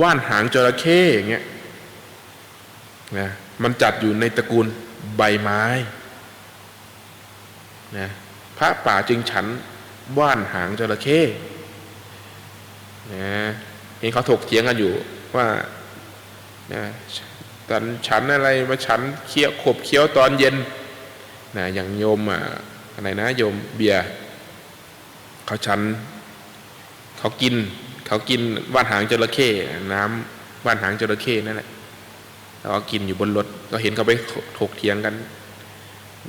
ว่านหางจระเข้อย่างเงี้ยนะมันจัดอยู่ในตระกูลใบไม้นะพระป่าจึงฉันว่านหางจระเข้นะเห็นเขาถกเถียงกันอยู่ว่านะตอนฉันอะไรมาฉันเคี้ยวขบเคี้ยวตอนเย็นนะอย่างโยมอะอะไรนะโยมเบียร์เขาฉันเขากิน เขากินว่านหางจระเข้น้ำว่านหางจระเข้นั่นแหละแล้วก็กินอยู่บนรถก็เห็นเขาไปถกเถียงกัน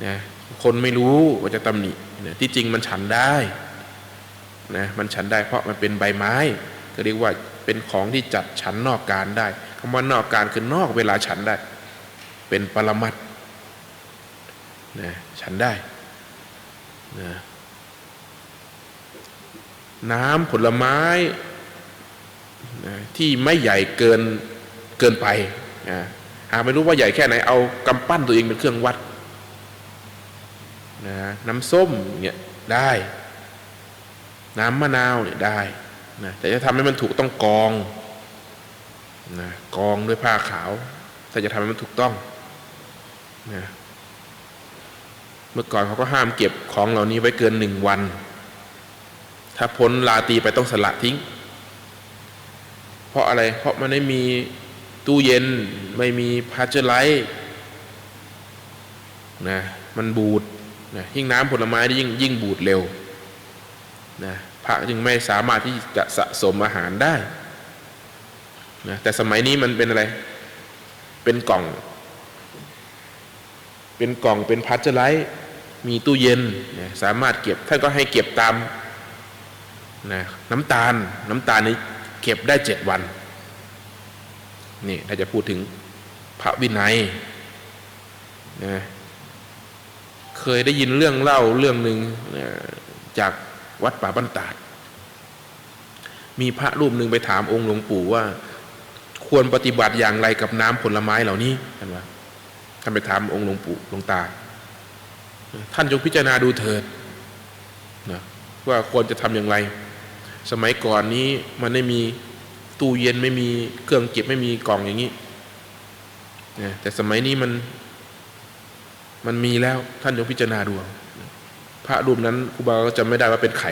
นะคนไม่รู้ว่าจะตำหนินะที่จริงมันฉันได้นะมันฉันได้เพราะมันเป็นใบไม้ก็เรียกว่าเป็นของที่จัดฉันนอกการได้คำว่านอกการคือนอกเวลาฉันได้ เป็นปรมัตนะฉันได้นะน้ำผลไม้ ที่ไม่ใหญ่เกินเกินไปหาไม่รู้ว่าใหญ่แค่ไหนเอากำปั้นตัวเองเป็นเครื่องวัดนะน้ำส้มเนี่ยได้ น้ำมะนาวเนี่ยได้นะแต่จะทำให้มันถูกต้องกองนะกองด้วยผ้าขาว ถ้าจะทำให้มันถูกต้องนะเมื่อก่อนเขาก็ห้ามเก็บของเหล่านี้ไว้เกินหนึ่งวัน ถ้าพ้นลาตีไปต้องสละทิ้ง เพราะอะไร เพราะมันไม่มีตู้เย็น ไม่มีพาเจอร์ไลท์นะ มันบูดนะยิ่งน้ำผลไม้ยิ่งยิ่งบูดเร็วนะพระจึงไม่สามารถที่จะสะสมอาหารได้นะแต่สมัยนี้มันเป็นอะไร เป็นกล่อง เป็นกล่องเป็นพาสเจอร์ไลท์มีตู้เย็นนะสามารถเก็บท่านก็ให้เก็บตามนะน้ำตาลน้ำตาลนี้ เก็บได้เจ็ดวัน นี่ถ้าจะพูดถึงพระวินัยนะเคยได้ยินเรื่องเล่าเรื่องหนึ่งจากวัดป่าบ้านตาด มีพระรูปหนึ่งไปถามองค์หลวงปู่ว่า ควรปฏิบัติอย่างไรกับน้ำผลไม้เหล่านี้ท่านว่าท่านไปถามองค์หลวงปู่หลวงตา ท่านจงพิจารณาดูเถิดนะว่าควรจะทำอย่างไร สมัยก่อนนี้มันไม่มีตู้เย็นไม่มีเครื่องเก็บไม่มีกล่องอย่างนี้นะแต่สมัยนี้มันมันมีแล้วท่านจงพิจารณาดูพระรูปนั้นครูบาก็จำไม่ได้ว่าเป็นใคร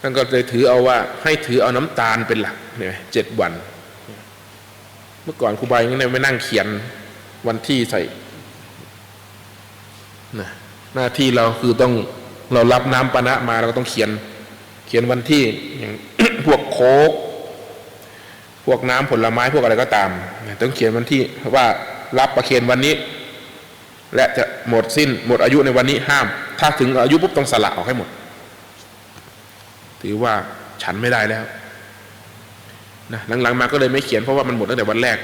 ท่านก็เลยถือเอาว่า ให้ถือเอาน้ำตาลเป็นหลักเนี่ยเจ็ดวัน เมื่อก่อนครูบาอยังไม่นั่งเขียนวันที่ใส่นะหน้าที่เราคือต้อง เรารับน้ำปานะมาเราก็ต้องเขียน เขียนวันที่อย่างพวกโคกพวกน้ำผลไม้พวกอะไรก็ตามต้องเขียนวันที่ว่ารับประเคนวันนี้ และจะหมดสิ้นหมดอายุในวันนี้ห้าม ถ้าถึงอายุปุ๊บต้องสละออกให้หมด ถือว่าฉันไม่ได้แล้วนะหลังๆมาก็เลยไม่เขียนเพราะว่ามันหมดตั้งแต่วันแรก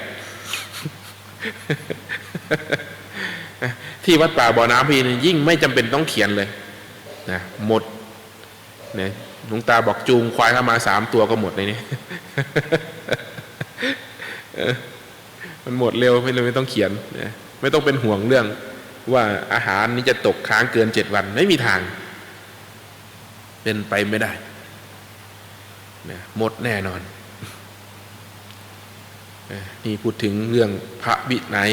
ที่วัดป่าบ่อน้ำพีนี่ยิ่งไม่จำเป็นต้องเขียนเลย นะหมดเนี่ยหลวงตาบอกจูงควายเข้ามาสามตัวก็หมดในนี้มันหมดเร็วไม่เลยไม่ต้องเขียนนะไม่ต้องเป็นห่วงเรื่องว่าอาหารนี้จะตกค้างเกินเจ็ดวัน ไม่มีทาง เป็นไปไม่ได้นะหมดแน่นอนนี่พูดถึงเรื่องพระวินัย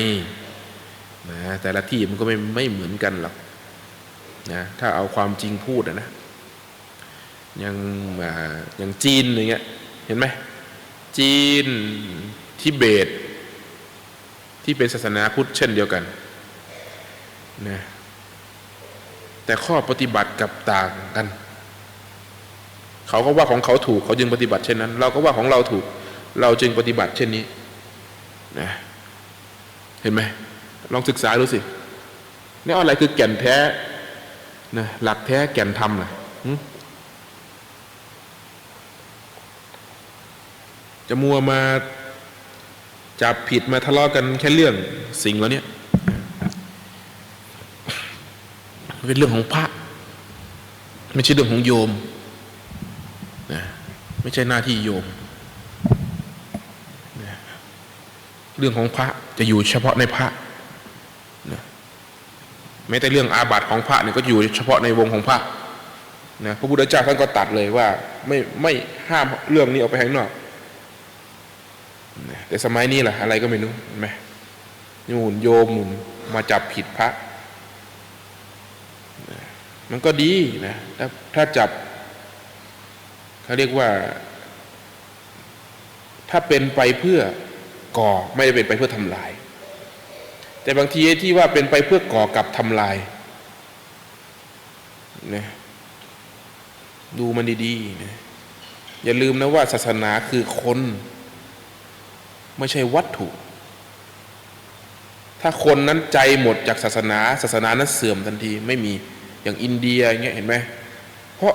นะแต่ละที่มันก็ไม่ไม่เหมือนกันหรอก นะถ้าเอาความจริงพูดนะอย่างอย่างจีนอย่างเงี้ยเห็นไหมจีนทิเบต ที่เป็นศาสนาพุทธเช่นเดียวกันนะแต่ข้อปฏิบัติกับต่างกัน เขาก็ว่าของเขาถูกเขาจึงปฏิบัติเช่นนั้น เราก็ว่าของเราถูก เราจึงปฏิบัติเช่นนี้นะเห็นไหมลองศึกษาดูสินี่อะไรคือแก่นแท้ นะหลักแท้แก่นธรรมนะจะมัวมาจับผิดมาทะเลาะกันแค่เรื่องสิ่งแล้วเนี่ยเป็นเรื่องของพระ ไม่ใช่เรื่องของโยมนะไม่ใช่หน้าที่โยมนะเรื่องของพระจะอยู่เฉพาะในพระนะ แม้แต่เรื่องอาบัติของพระเนี่ยก็อยู่เฉพาะในวงของพระนะพระพุทธเจ้าท่านก็ตัดเลยว่าไม่ไม่ห้ามเรื่องนี้ออกไปข้างนอกแต่สมัยนี้ล่ะ อะไรก็ไม่รู้เห็นไหมนู่นโยมนู่นมาจับผิดพระนะมันก็ดีนะถ้าถ้าจับเขาเรียกว่า ถ้าเป็นไปเพื่อก่อไม่ได้เป็นไปเพื่อทำลาย แต่บางทีไอ้ที่ว่าเป็นไปเพื่อก่อกับทำลายนะดูมันดีๆนะอย่าลืมนะว่าศาสนาคือคน ไม่ใช่วัตถุ ถ้าคนนั้นใจหมดจากศาสนา ศาสนานั้นเสื่อมทันทีไม่มีอย่างอินเดียอย่างเงี้ยเห็นไหมเพราะ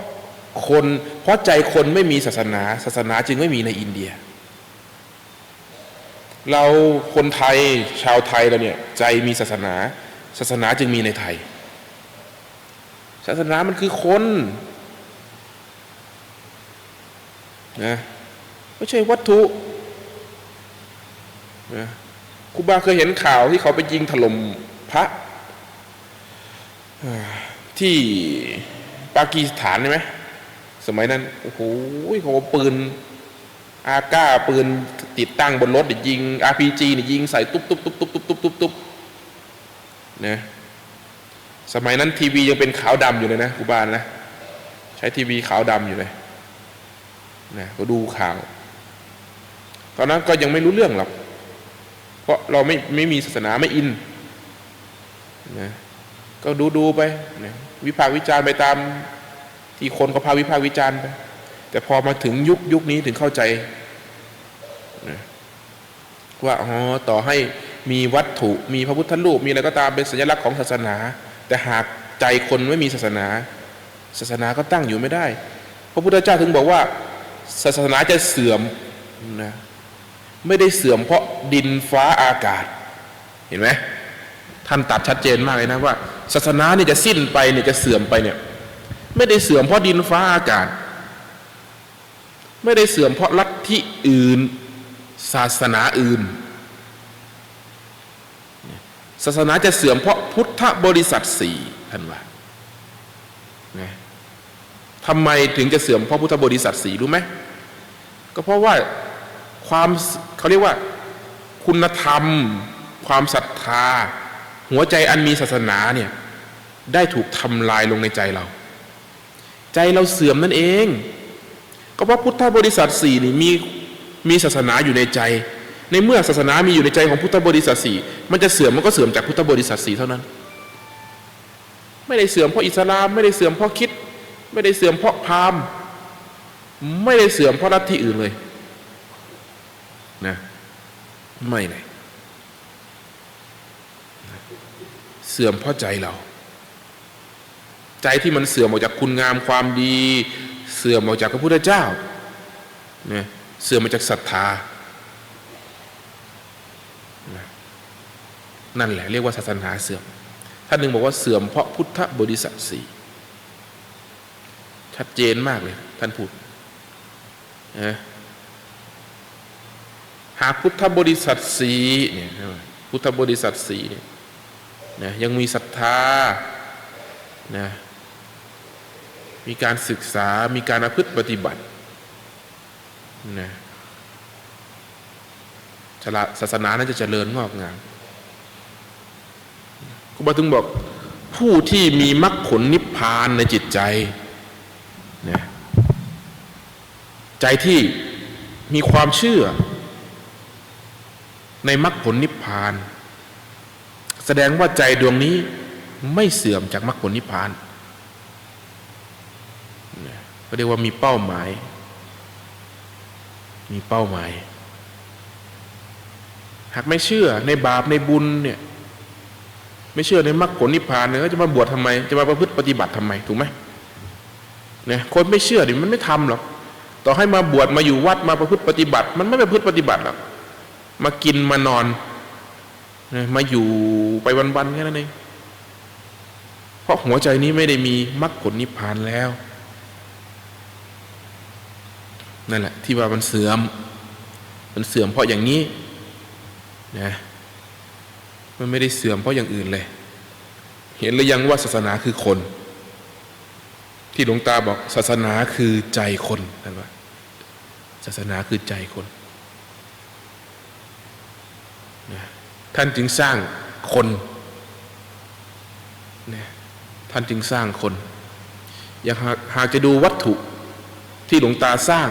คนเพราะใจคนไม่มีศาสนา ศาสนาจึงไม่มีในอินเดีย เราคนไทยชาวไทยเราเนี่ยใจมีศาสนา ศาสนาจึงมีในไทย ศาสนามันคือคนนะไม่ใช่วัตถุนะครูบาเคยเห็นข่าวที่เขาไปยิงถล่มพระที่ปากีสถานใช่ไหมสมัยนั้น โอ้โหเขาปืน อาก้าปืน ติดตั้งบนรถเนี่ยยิง RPG เนี่ยยิงใส่ตุ๊บตุ๊บตุ๊บตุ๊บตุ๊บตุ๊บตุ๊บตุ๊บนะสมัยนั้นทีวียังเป็นขาวดำอยู่เลยนะครูบานะใช้ทีวีขาวดำอยู่เลยนะก็ดูข่าว ตอนนั้นก็ยังไม่รู้เรื่องหรอกเพราะเราไม่ไม่มีศาสนาไม่อินนะก็ดูดูไปนะวิพากษ์วิจารณ์ไปตาม ที่คนเขาพาวิพากษ์วิจารณ์ไปแต่พอมาถึงยุคยุคนี้ถึงเข้าใจ นะว่าอ๋อต่อให้มีวัตถุมีพระพุทธรูปมีอะไรก็ตามเป็นสัญลักษณ์ของศาสนา แต่หากใจคนไม่มีศาสนา ศาสนาก็ตั้งอยู่ไม่ได้ พระพุทธเจ้าถึงบอกว่า ศาสนาจะเสื่อมนะไม่ได้เสื่อมเพราะดินฟ้าอากาศ เห็นไหมท่านตัดชัดเจนมากเลยนะว่า ศาสนาเนี่ยจะสิ้นไปเนี่ยจะเสื่อมไปเนี่ย ไม่ได้เสื่อมเพราะดินฟ้าอากาศ ไม่ได้เสื่อมเพราะลัทธิอื่น ศาสนาอื่น ศาสนาจะเสื่อมเพราะพุทธบริษัทสี่ท่านว่าทำไมถึงจะเสื่อมเพราะพุทธบริษัทสี่รู้ไหมก็เพราะว่าความเขาเรียกว่าคุณธรรม ความศรัทธา หัวใจอันมีศาสนาเนี่ยได้ถูกทำลายลงในใจเรา ใจเราเสื่อมนั่นเอง ก็เพราะพุทธบริษัทสี่นี่มี มีศาสนาอยู่ในใจ ในเมื่อศาสนามีอยู่ในใจของพุทธบริษัทสี่มันจะเสื่อมมันก็เสื่อมจากพุทธบริษัทสี่เท่านั้น ไม่ได้เสื่อมเพราะอิสลาม ไม่ได้เสื่อมเพราะคิด ไม่ได้เสื่อมเพราะพราหมณ์ไม่ได้เสื่อมเพราะลัทธิอื่นเลยนะไม่เลยเสื่อมเพราะใจเรา ใจที่มันเสื่อมออกจากคุณงามความดี เสื่อมออกจากพระพุทธเจ้าเนี่ย เสื่อมมาจากศรัทธา นั่นแหละเรียกว่าศาสนาเสื่อม ท่านหนึ่งบอกว่าเสื่อมเพราะพุทธบริษัทสี่ชัดเจนมากเลย ท่านพูดนะหากพุทธบริษัทสีเนี่ยพุทธบริษัทสีเนี่ยนะยังมีศรัทธานะมีการศึกษามีการพฤติปฏิบัติ นะศาสนานั้นจะเจริญงอกงามครูบาถึงบอก ผู้ที่มีมรรคผลนิพพานในจิตใจนะใจที่มีความเชื่อ ในมรรคผลนิพพาน แสดงว่าใจดวงนี้ไม่เสื่อมจากมรรคผลนิพพานก็เรียกว่ามีเป้าหมาย มีเป้าหมาย หากไม่เชื่อในบาปในบุญเนี่ย ไม่เชื่อในมรรคผลนิพพานเนี่ยจะมาบวชทำไม จะมาประพฤติปฏิบัติทำไมถูกไหมเนี่ยคนไม่เชื่อดิมันไม่ทำหรอกต่อให้มาบวชมาอยู่วัดมาประพฤติปฏิบัติ มันไม่ประพฤติปฏิบัติหรอกมากินมานอนมาอยู่ไปวันๆแค่นั้นเองเพราะหัวใจนี้ไม่ได้มีมรรคผลนิพพานแล้ว นั่นแหละที่ว่ามันเสื่อม มันเสื่อมเพราะอย่างนี้นะมันไม่ได้เสื่อมเพราะอย่างอื่นเลย เห็นหรือยังว่าศาสนาคือคน ที่หลวงตาบอกศาสนาคือใจคนนั่นว่าศาสนาคือใจคนนะท่านจึงสร้างคนนะท่านจึงสร้างคน อยากหากหากจะดูวัตถุที่หลวงตาสร้าง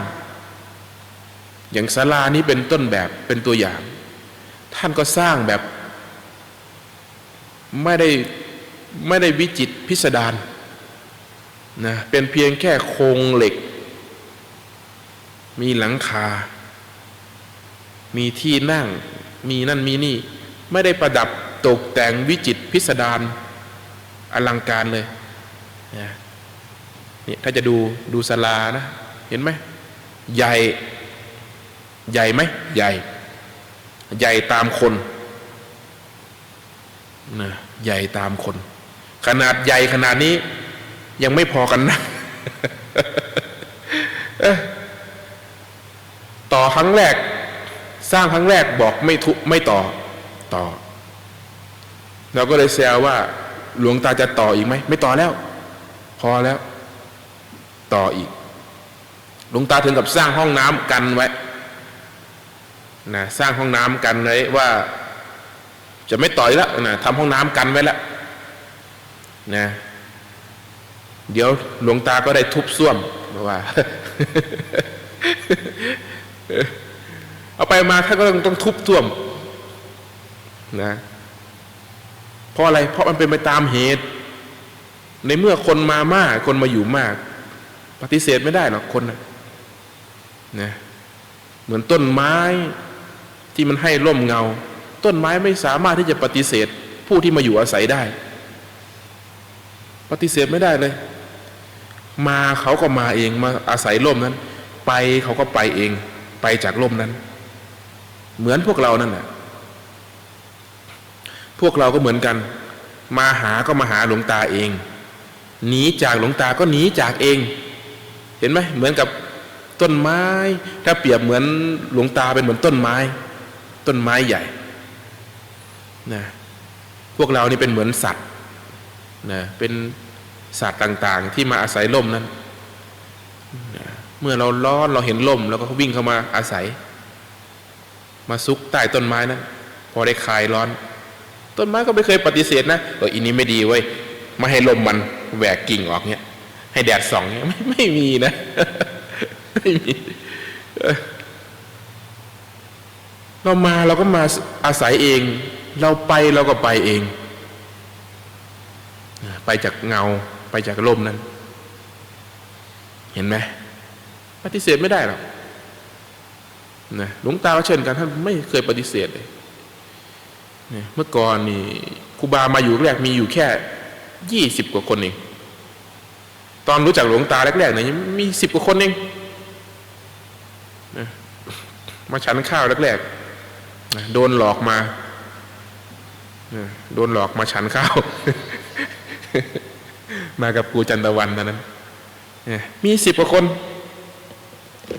อย่างศาลานี้เป็นต้นแบบเป็นตัวอย่าง ท่านก็สร้างแบบ ไม่ได้ไม่ได้วิจิตรพิสดารนะเป็นเพียงแค่โครงเหล็ก มีหลังคา มีที่นั่ง มีนั่นมีนี่ ไม่ได้ประดับตกแต่งวิจิตรพิสดารอลังการเลยนะนี่ถ้าจะดูดูศาลานะ เห็นไหมใหญ่ ใหญ่ไหมใหญ่ ใหญ่ตามคนนะใหญ่ตามคน ขนาดใหญ่ขนาดนี้ ยังไม่พอกันนะเอ๊ะต่อครั้งแรก สร้างครั้งแรกบอกไม่ทุไม่ต่อต่อ เราก็เลยแซวว่า หลวงตาจะต่ออีกไหมไม่ต่อแล้ว พอแล้ว ต่ออีก หลวงตาถึงกับสร้างห้องน้ำกันไว้ นะสร้างห้องน้ำกันไว้ว่า จะไม่ต่อยแล้วนะทำห้องน้ำกันไว้แล้วนะเดี๋ยวหลวงตาก็ได้ทุบส้วมว่า เอาไปมาท่านก็ต้องต้องทุบส้วมนะเพราะอะไร เพราะมันเป็นไปตามเหตุ ในเมื่อคนมามาก คนมาอยู่มาก ปฏิเสธไม่ได้หรอกคนนะนะเหมือนต้นไม้ ที่มันให้ร่มเงา ต้นไม้ไม่สามารถที่จะปฏิเสธ ผู้ที่มาอยู่อาศัยได้ ปฏิเสธไม่ได้เลย มาเขาก็มาเองมาอาศัยร่มนั้น ไปเขาก็ไปเอง ไปจากร่มนั้น เหมือนพวกเรานั่นแหละพวกเราก็เหมือนกัน มาหาก็มาหาหลวงตาเองหนีจากหลวงตาก็หนีจากเอง เห็นไหมเหมือนกับต้นไม้ ถ้าเปรียบเหมือนหลวงตาเป็นเหมือนต้นไม้ ต้นไม้ใหญ่นะพวกเรานี่เป็นเหมือนสัตว์นะเป็นสัตว์ต่างๆ ที่มาอาศัยร่มนั้นนะเมื่อเราร้อนเราเห็นร่ม แล้วก็วิ่งเข้ามาอาศัย มาซุกใต้ต้นไม้นั้นพอได้คลายร้อน ต้นไม้ก็ไม่เคยปฏิเสธนะเอออินนี้ไม่ดีเว้ยม่ให้ลมมันแหวกกิ่งออกเนี้ยให้แดดส่องเนี้ยไม่ไม่มีนะไม่มี เรามาเราก็มาอาศัยเอง เราไปเราก็ไปเอง ไปจากเงาไปจากลมนั้น เห็นไหมปฏิเสธไม่ได้หรอกนะหลวงตาก็เช่นกันท่านไม่เคยปฏิเสธเลยเนี่ยเมื่อก่อนนี่ครูบามาอยู่แรกมีอยู่แค่ยี่สิบกว่าคนเองตอนรู้จักหลวงตาแรกๆเนี่ยมีสิบกว่าคนเองนะมาฉันข้าวแรกๆ โดนหลอกมาโดนหลอกมาฉันข้าว มากับครูจันตะวันตอนนั้นมีสิบกว่าคน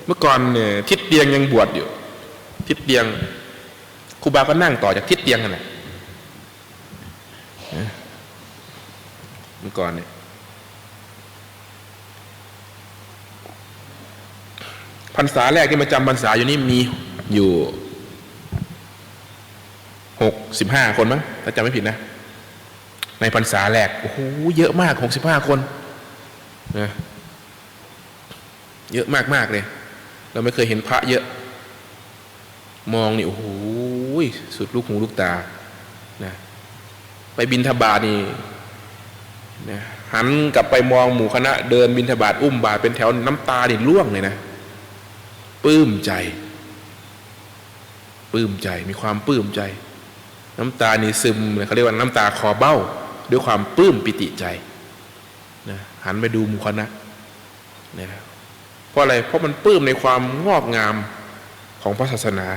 เมื่อก่อนเนี่ยทิศเตียงยังบวชอยู่ ทิศเตียงครูบาก็นั่งต่อจากทิศเตียงกันแหละเมื่อก่อนเนี่ยพรรษาแรกที่มาจำพรรษาอยู่นี่มีอยู่ หกสิบห้าคนมั้งถ้าจำไม่ผิดนะ ในพรรษาแรกโอ้โหเยอะมากหกสิบห้าคนนะเยอะมากมากเลย เราไม่เคยเห็นพระเยอะ มองนี่โอ้โหสุดลูกหูลูกตานะไปบินทบาทนี่นะหันกลับไปมองหมู่คณะเดินบินทบาทอุ้มบาทเป็นแถวน้ำตาดิร่วงเลยนะปลื้มใจปลื้มใจมีความปลื้มใจ น้ำตานี่ซึมเขาเรียกว่าน้ำตาคอเบ้า ด้วยความปลื้มปิติใจนะหันไปดูมู่คณะนะเพราะอะไรเพราะมันปลื้มในความงอกงามของพระศาสนา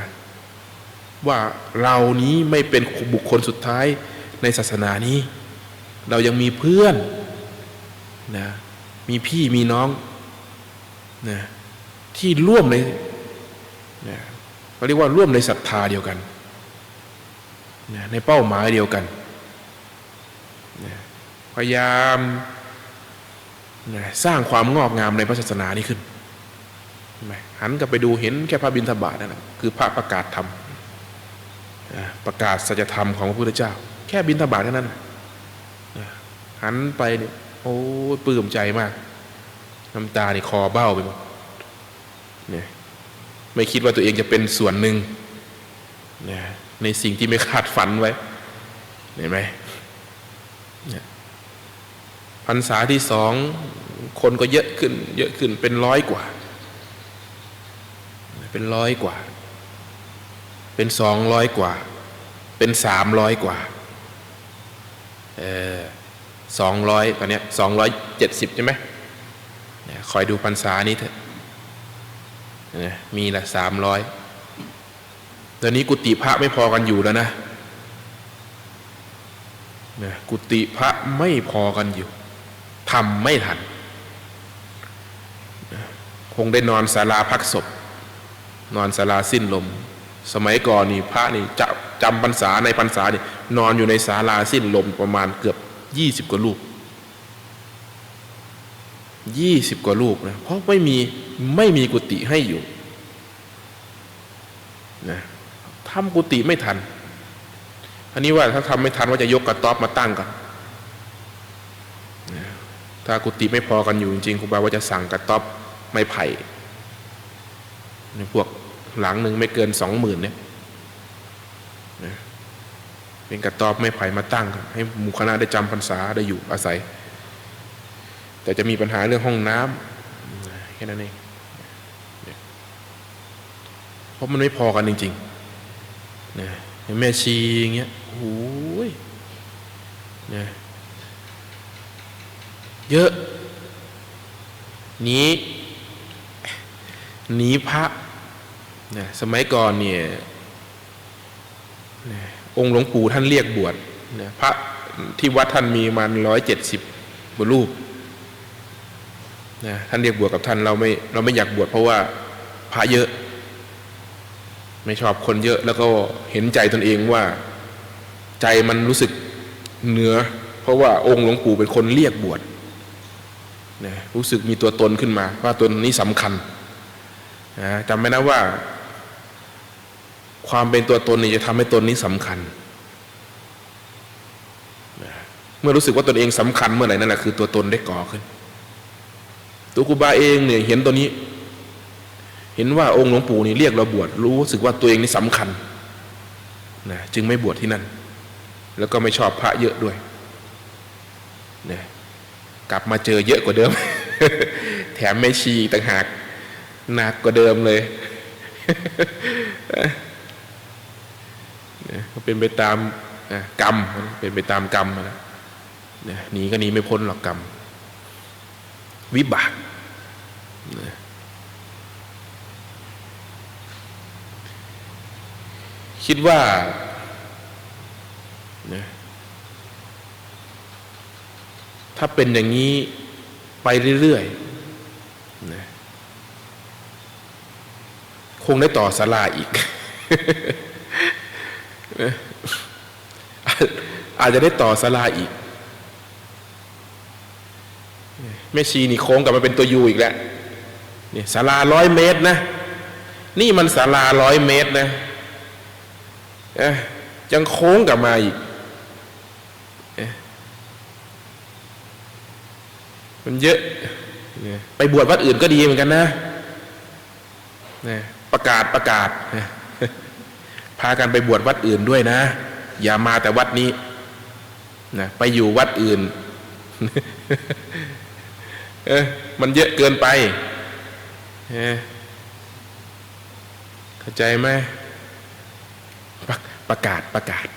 ว่าเรานี้ไม่เป็นบุคคลสุดท้ายในศาสนานี้ เรายังมีเพื่อนนะมีพี่มีน้องนะที่ร่วมในนะเขาเรียกว่าร่วมในศรัทธาเดียวกัน ในเป้าหมายเดียวกัน พยายามสร้างความงอกงามในพระศาสนานี้ขึ้นหันกลับไปดูเห็นแค่พระบิณฑบาตนั่นแหละคือพระประกาศธรรมประกาศสัจธรรมของพระพุทธเจ้า แค่บิณฑบาตเท่านั้นหันไปเนี่ยโอ้ยปลื้มใจมาก น้ำตาเนี่คอเบ้าไปหมดเนี่ยไม่คิดว่าตัวเองจะเป็นส่วนหนึ่งเนี่ย ในสิ่งที่ไม่คาดฝันไว้ เห็นไหมพรรษาที่สองคนก็เยอะขึ้น เยอะขึ้นเป็นร้อยกว่า เป็นร้อยกว่า เป็นสองร้อยกว่า เป็นสามร้อยกว่าเออสองร้อยตอนนี้สองร้อยเจ็ดสิบใช่ไหมคอยดูพรรษานี้เถอะมีละสามร้อย ตอนนี้กุฏิพระไม่พอกันอยู่แล้วนะนี่ยกุฏิพระไม่พอกันอยู่ทำไม่ทันคงได้นอนศาลาพักศพ นอนศาลาสิ้นลม สมัยก่อนนี่พระนี่จะจำพรรษาในพรรษานี่นอนอยู่ในศาลาสิ้นลมประมาณเกือบยี่สิบกว่าลูกยี่สิบกว่าลูกนะเพราะไม่มีไม่มีกุฏิให้อยู่นะ ทำกุฏิไม่ทัน อันนี้ว่าถ้าทำไม่ทันว่าจะยกกระต๊อบมาตั้งกันนถ้ากุฏิไม่พอกันอยู่จริงๆครูบาว่าจะสั่งกระต๊อบไม้ไผ่ในพวกหลังหนึ่งไม่เกินสองหมื่นเนี่ยเป็นกระต๊อบไม้ไผ่มาตั้ง ให้หมู่คณะได้จำพรรษาได้อยู่อาศัย แต่จะมีปัญหาเรื่องห้องน้ำแค่นั้นเองเพราะมันไม่พอกันจริง ๆ นะแม่ชีอย่างเงี้ยโอ้ยนะเยอะหนีหนีพระนะสมัยก่อนเนี่ยนะองค์หลวงปู่ท่านเรียกบวชนะพระที่วัดท่านมีมันร้อยเจ็ดสิบกว่ารูปนะท่านเรียกบวชกับท่านเราไม่เราไม่อยากบวชเพราะว่าพระเยอะ ไม่ชอบคนเยอะแล้วก็เห็นใจตนเองว่า ใจมันรู้สึกเหนือ เพราะว่าองค์หลวงปู่เป็นคนเรียกบวชนะรู้สึกมีตัวตนขึ้นมา ว่าตัวนี้สำคัญนะจำไว้นะว่า ความเป็นตัวตนนี่จะทำให้ตนนี้สำคัญนะเมื่อรู้สึกว่าตนเองสำคัญเมื่อไหร่นั่นแหละคือตัวตนได้ก่อขึ้นตัวครูบาเองเนี่ยเห็นตัวนี้ เห็นว่าองค์หลวงปู่นี่เรียกเราบวชรู้สึกว่าตัวเองนี่สำคัญนะจึงไม่บวชที่นั่น แล้วก็ไม่ชอบพระเยอะด้วยนะกลับมาเจอเยอะกว่าเดิม แถมไม่ชีต่างหากหนักกว่าเดิมเลยนะเป็นไปตามกรรมเป็นไปตามกรรมนะนะหนีก็หนีไม่พ้นหรอกกรรม วิบากนะ คิดว่านะถ้าเป็นอย่างนี้ไปเรื่อยๆนะคงได้ต่อสลาอีกอาจจะได้ต่อสลาอีกแม่ชีนี่โค้งกลับมาเป็นตัวยูอีกแล้วนี่ศาลาร้อยเมตรนะ นี่มันศาลาร้อยเมตรนะ ยังโค้งกลับมาอีกเอ๊ะมันเยอะ ไปบวชวัดอื่นก็ดีเหมือนกันนะ ประกาศประกาศ พากันไปบวชวัดอื่นด้วยนะ อย่ามาแต่วัดนี้นะไปอยู่วัดอื่น เออมันเยอะเกินไปเออเข้าใจไหม ประประกาศประกาศ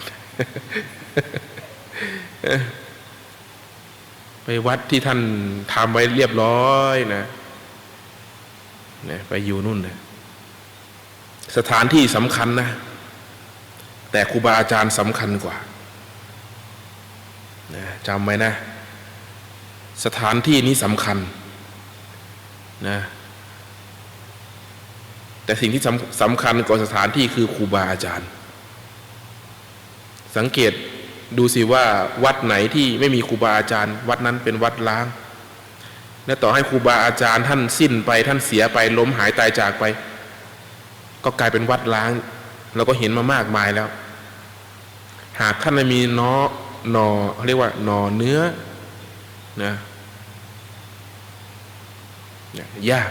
ไปวัดที่ท่านทำไว้เรียบร้อยนะนะไปอยู่นู่นนะสถานที่สำคัญนะ แต่ครูบาอาจารย์สำคัญกว่านะจำไว้นะ สถานที่นี้สำคัญนะแต่สิ่งที่สำสำคัญกว่าสถานที่คือครูบาอาจารย์ สังเกตดูสิว่าวัดไหนที่ไม่มีครูบาอาจารย์ วัดนั้นเป็นวัดล้าง และต่อให้ครูบาอาจารย์ท่านสิ้นไปท่านเสียไปล้มหายตายจากไป ก็กลายเป็นวัดล้าง เราก็เห็นมามากมายแล้ว หากท่านมีเนาะหนอเขาเรียกว่าหนอเนื้อนะยยาก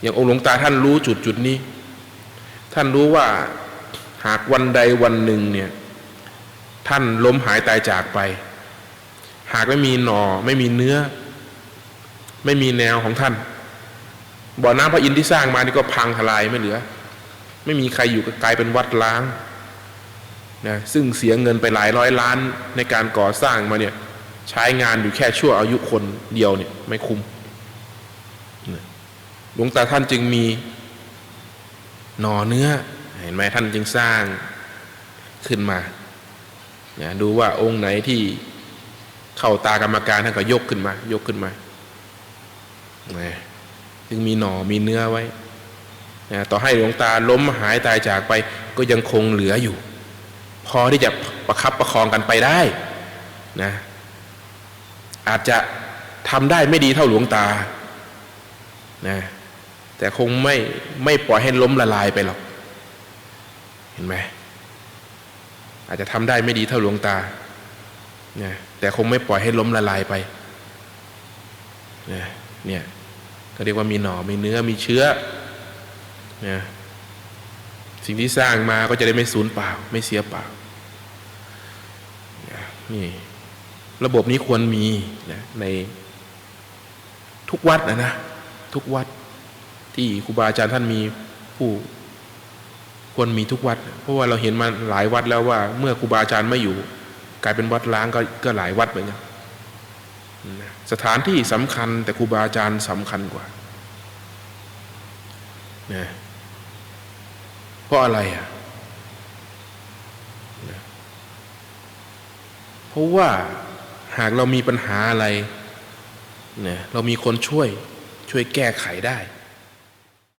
อย่างองค์หลวงตาท่านรู้จุดจุดนี้ ท่านรู้ว่าหากวันใดวันหนึ่งเนี่ย ท่านล้มหายตายจากไป หากไม่มีหนอไม่มีเนื้อ ไม่มีแนวของท่าน บ่อน้ำพระอินทร์ที่สร้างมานี่ก็พังทลายไม่เหลือ ไม่มีใครอยู่ก็กลายเป็นวัดล้างนะซึ่งเสียเงินไปหลายร้อยล้านในการก่อสร้างมาเนี่ยใช้งานอยู่แค่ชั่วอายุคนเดียวเนี่ยไม่คุ้มหลวงตาท่านจึงมีหน่อเนื้อ เห็นไหมท่านจึงสร้างขึ้นมา นะดูว่าองค์ไหนที่เข้าตากรรมการท่านก็ยกขึ้นมา ยกขึ้นมานะจึงมีหน่อมีเนื้อไว้นะต่อให้หลวงตาล้มหายตายจากไปก็ยังคงเหลืออยู่ พอที่จะประคับประคองกันไปได้นะอาจจะทำได้ไม่ดีเท่าหลวงตานะแต่คงไม่ไม่ปล่อยให้ล้มละลายไปหรอก เห็นไหม อาจจะทำได้ไม่ดีเท่าหลวงตานะแต่คงไม่ปล่อยให้ล้มละลายไปนะเนี่ยก็เรียกว่ามีหน่อมีเนื้อมีเชื้อนะสิ่งที่สร้างมาก็จะได้ไม่สูญเปล่า ไม่เสียเปล่านะนี่ระบบนี้ควรมีนะในทุกวัดนะนะ ทุกวัดที่ครูบาอาจารย์ท่านมีผู้ ควรมีทุกวัด เพราะว่าเราเห็นมาหลายวัดแล้วว่า เมื่อครูบาอาจารย์ไม่อยู่ กลายเป็นวัดล้างก็ก็หลายวัดเหมือนกันสถานที่สำคัญแต่ครูบาอาจารย์สำคัญกว่านะเพราะอะไรอะนะเพราะว่าหากเรามีปัญหาอะไรเนี่ยเรามีคนช่วยช่วยแก้ไขได้